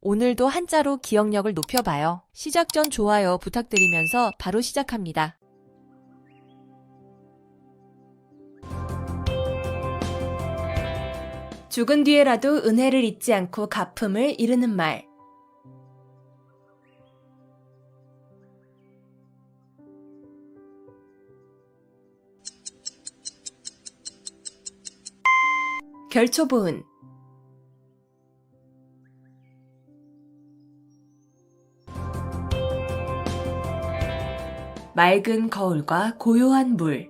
오늘도 한자로 기억력을 높여봐요. 시작 전 좋아요 부탁드리면서 바로 시작합니다. 죽은 뒤에라도 은혜를 잊지 않고 갚음을 이르는 말. 결초보은 맑은 거울과 고요한 물.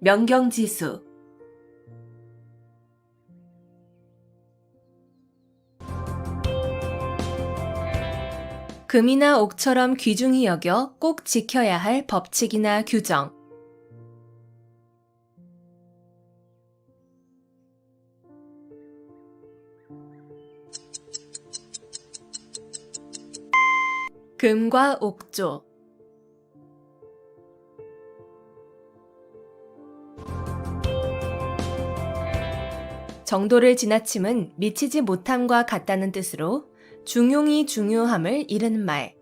명경지수 금이나 옥처럼 귀중히 여겨 꼭 지켜야 할 법칙이나 규정. 금과 옥조 정도를 지나침은 미치지 못함과 같다는 뜻으로 중용이 중요함을 이르는 말.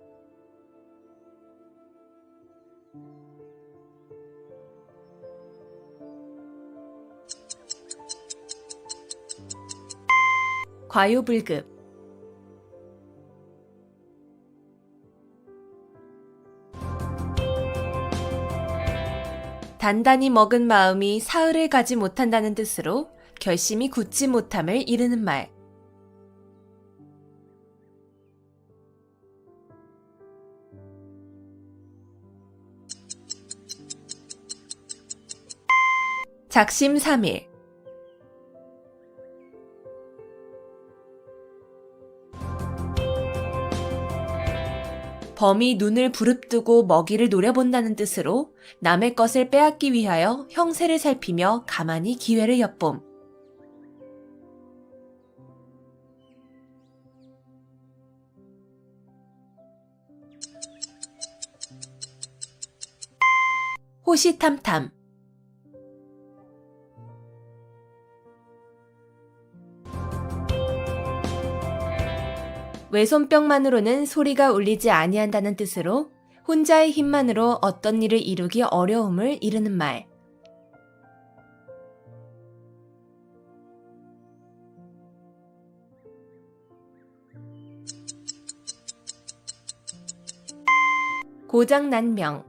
과유불급 단단히 먹은 마음이 사흘을 가지 못한다는 뜻으로 결심이 굳지 못함을 이르는 말. 작심 삼일 범이 눈을 부릅뜨고 먹이를 노려본다는 뜻으로 남의 것을 빼앗기 위하여 형세를 살피며 가만히 기회를 엿봄. 호시탐탐 외손병만으로는 소리가 울리지 아니한다는 뜻으로 혼자의 힘만으로 어떤 일을 이루기 어려움을 이르는 말. 고장난 명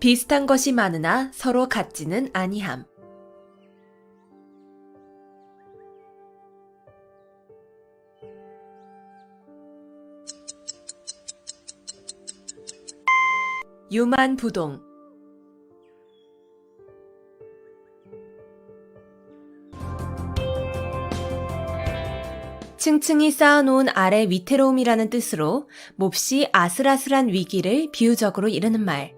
비슷한 것이 많으나 서로 같지는 아니함. 유만 부동 층층이 쌓아놓은 아래 위태로움이라는 뜻으로 몹시 아슬아슬한 위기를 비유적으로 이르는 말.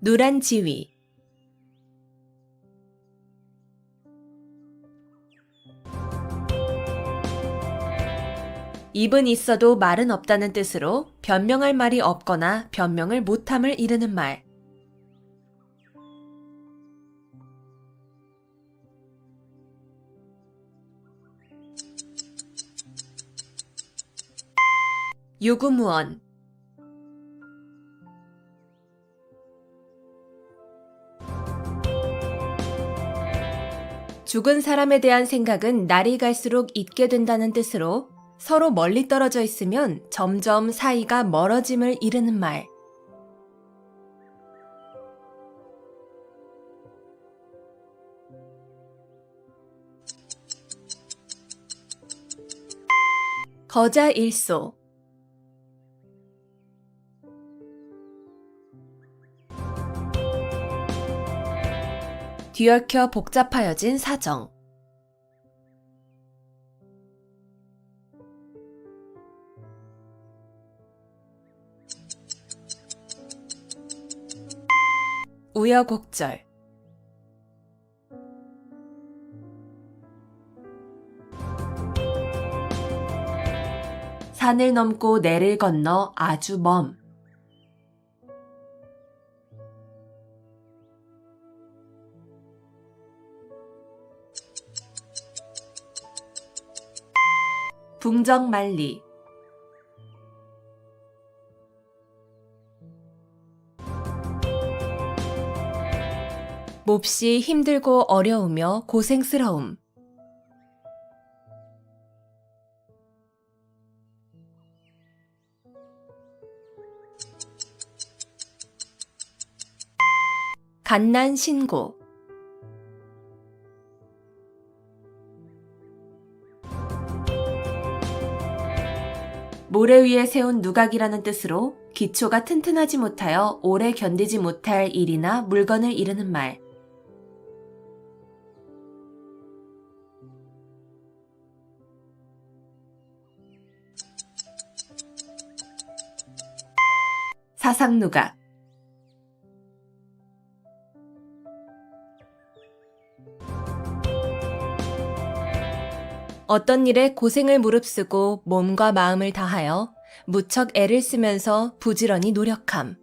누란 지위 입은 있어도 말은 없다는 뜻으로 변명할 말이 없거나 변명을 못함을 이르는 말. 유구무원 죽은 사람에 대한 생각은 날이 갈수록 잊게 된다는 뜻으로 서로 멀리 떨어져 있으면 점점 사이가 멀어짐을 이르는 말. 거자 일소 뒤얽혀 복잡하여진 사정. 우여곡절. 산을 넘고 내를 건너 아주 멈. 붕정만리 몹시 힘들고 어려우며 고생스러움. 갓난 신고 모래 위에 세운 누각이라는 뜻으로 기초가 튼튼하지 못하여 오래 견디지 못할 일이나 물건을 이르는 말. 사상 누각 어떤 일에 고생을 무릅쓰고 몸과 마음을 다하여 무척 애를 쓰면서 부지런히 노력함.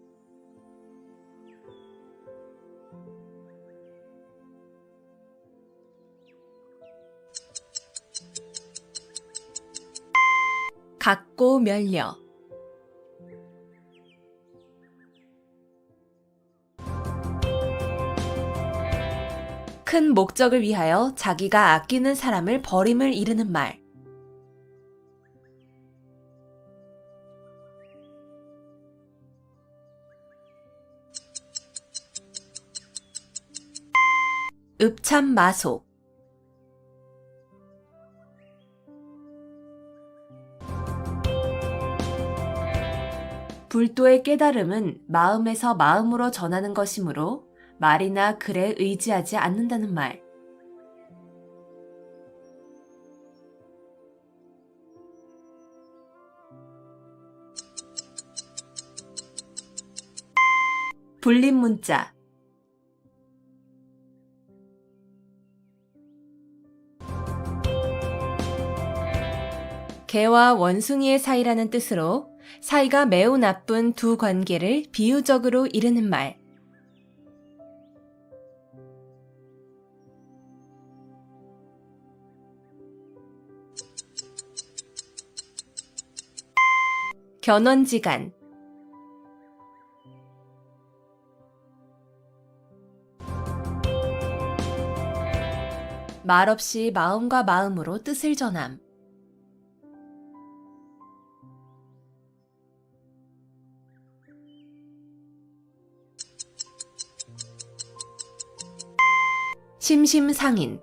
갖고 멸려 큰 목적을 위하여 자기가 아끼는 사람을 버림을 이르는 말. 읍참 마속 불도의 깨달음은 마음에서 마음으로 전하는 것이므로 말이나 글에 의지하지 않는다는 말. 불림 문자 개와 원숭이의 사이라는 뜻으로 사이가 매우 나쁜 두 관계를 비유적으로 이르는 말. 견원지간 말없이 마음과 마음으로 뜻을 전함. 심심상인